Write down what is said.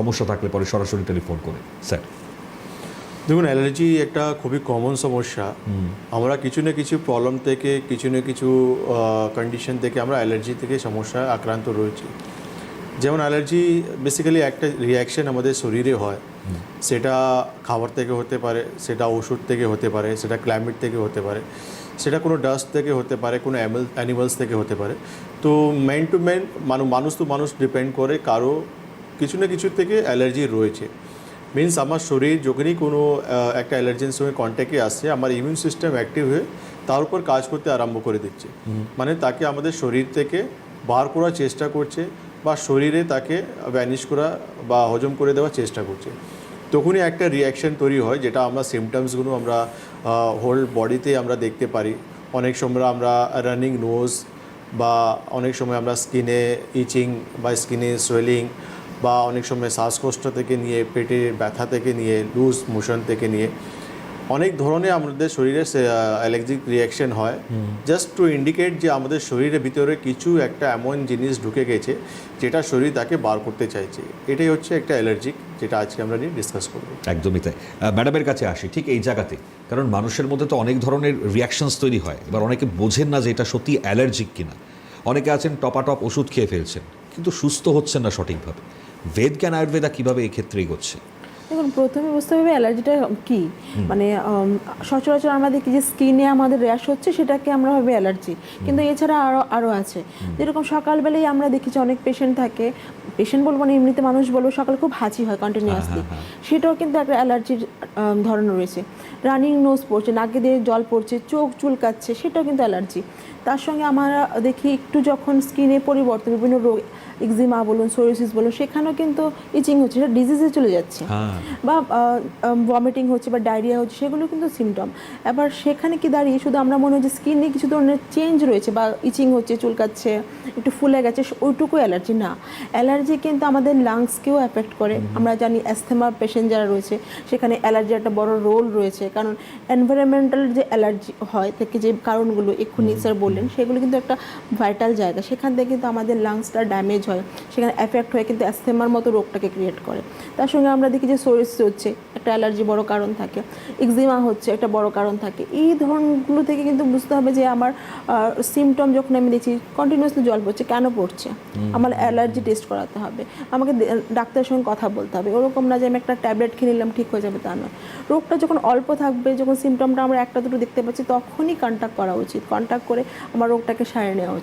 সমস্যা থাকলে পরে সরাসরি টেলিফোন করে স্যার দেখুন অ্যালার্জি একটা খুবই কমন সমস্যা। আমরা কিছু না কিছু প্রবলেম থেকে কিছু না কিছু কন্ডিশন থেকে আমরা অ্যালার্জি থেকে সমস্যা আক্রান্ত রয়েছি। যেমন অ্যালার্জি বেসিক্যালি একটা রিয়াকশন আমাদের শরীরে হয়। সেটা খাবার থেকে হতে পারে সেটা ওষুধ থেকে হতে পারে সেটা ক্লাইমেট থেকে হতে পারে সেটা কোনো ডাস্ট থেকে হতে পারে কোনো অ্যানিমালস থেকে হতে পারে। তো ম্যান টু ম্যান মানুষ মানুষ তো মানুষ ডিপেন্ড করে কারও কিছু না কিছু থেকে অ্যালার্জি রয়েছে। মিন্স আমার শরীর যখনই কোনো একটা অ্যালার্জের সঙ্গে কন্ট্যাক্টে আসছে আমার ইমিউন সিস্টেম অ্যাক্টিভ হয়ে তার উপর কাজ করতে আরম্ভ করে দিচ্ছে। মানে তাকে আমাদের শরীর থেকে বার করার চেষ্টা করছে বা শরীরে তাকে ভ্যানিশ করা বা হজম করে দেওয়ার চেষ্টা করছে। তখনই একটা রিয়াকশন তৈরি হয় যেটা আমরা সিমটমসগুলো আমরা হোল বডিতে আমরা দেখতে পারি। অনেক সময় আমরা রানিং নোজ বা অনেক সময় আমরা স্কিনে ইচিং বা স্কিনে সোয়েলিং বা অনেক সময় শ্বাসকষ্ট থেকে নিয়ে পেটের ব্যথা থেকে নিয়ে লুজ মোশন থেকে নিয়ে অনেক ধরনের আমাদের শরীরে অ্যালার্জিক রিয়াকশন হয়। জাস্ট টু ইন্ডিকেট যে আমাদের শরীরের ভিতরে কিছু একটা এমন জিনিস ঢুকে গেছে যেটা শরীর তাকে বার করতে চাইছে। এটাই হচ্ছে একটা অ্যালার্জিক যেটা আজকে আমরা নিয়ে ডিসকাস করব। একদমই তাই। ম্যাডামের কাছে আসি ঠিক এই জায়গাতে। কারণ মানুষের মধ্যে তো অনেক ধরনের রিয়াকশনস তৈরি হয়। এবার অনেকে বোঝেন না যে এটা সত্যি অ্যালার্জিক কিনা। অনেকে আছেন টপাটপ ওষুধ খেয়ে ফেলছেন কিন্তু সুস্থ হচ্ছেন না সঠিকভাবে। বেদ জ্ঞান আয়ুর্বেদা কীভাবে এই ক্ষেত্রে এগোচ্ছে? দেখুন প্রথমে বুঝতে হবে অ্যালার্জিটা কি? মানে সচরাচর আমরা দেখি যে স্কিনে আমাদের র্যাশ হচ্ছে সেটাকে আমরা ভাবে অ্যালার্জি। কিন্তু এছাড়া আরও আরও আছে। যেরকম সকালবেলায় আমরা দেখি যে অনেক পেশেন্ট থাকে পেশেন্ট বলব না এমনিতে মানুষ বলব সকালে খুব হাঁচি হয় কন্টিনিউয়াসলি সেটাও কিন্তু একটা অ্যালার্জির ধরন রয়েছে। রানিং নোজ পড়ছে নাকে দিয়ে জল পড়ছে চোখ চুলকাচ্ছে সেটাও কিন্তু অ্যালার্জি। তার সঙ্গে আমরা দেখি একটু যখন স্কিনে পরিবর্তন বিভিন্ন রোগ এক্সিমা বলুন সোরিসিস বলুন সেখানেও কিন্তু ইচিং হচ্ছে সেটা ডিজিজে চলে যাচ্ছে। হ্যাঁ। বা ভমিটিং হচ্ছে বা ডায়রিয়া হচ্ছে সেগুলো কিন্তু সিমটম এবার সেখানে কি দাঁড়িয়ে শুধু আমরা মনে হয় যে স্কিনে কিছু ধরনের চেঞ্জ রয়েছে বা ইচিং হচ্ছে চুলকাচ্ছে একটু ফুলে গেছে ওইটুকু অ্যালার্জি না। অ্যালার্জি কিন্তু আমাদের লাংসকেও অ্যাফেক্ট করে। আমরা জানি অ্যাস্থেমা পেশেন্ট যারা রয়েছে সেখানে অ্যালার্জি একটা বড় রোল রয়েছে। কারণ এনভায়রনমেন্টাল যে অ্যালার্জি হয় থেকে যে কারণগুলো এক্ষুনি স্যার বললেন সেগুলো কিন্তু একটা ভাইটাল জায়গা। সেখান থেকে কিন্তু আমাদের লাংসটা ড্যামেজ হয়। সেখানে এফেক্ট হয়ে কিন্তু অ্যাস্থেমার মতো রোগটাকে ক্রিয়েট করে। তার সঙ্গে আমরা দেখি যে সোরিস হচ্ছে একটা অ্যালার্জি বড় কারণ থাকে। এক্সিমা হচ্ছে একটা বড় কারণ থাকে। এই ধরনগুলো থেকে কিন্তু বুঝতে হবে যে আমার সিমটম যখন আমি দেখছি কন্টিনিউয়াসলি জল পড়ছে কেন পড়ছে? আমার অ্যালার্জি টেস্ট করাতে হবে। আমাকে ডাক্তারের সঙ্গে কথা বলতে হবে। ওরকম না যে আমি একটা ট্যাবলেট খেয়ে নিলাম ঠিক হয়ে যাবে তা নয়। রোগটা যখন অল্প থাকবে যখন সিমটমটা আমরা একটা দুটো দেখতে পাচ্ছি তখনই কন্ট্যাক্ট করা উচিত। কন্ট্যাক্ট করে আমার রোগটাকে সারিয়ে নেওয়া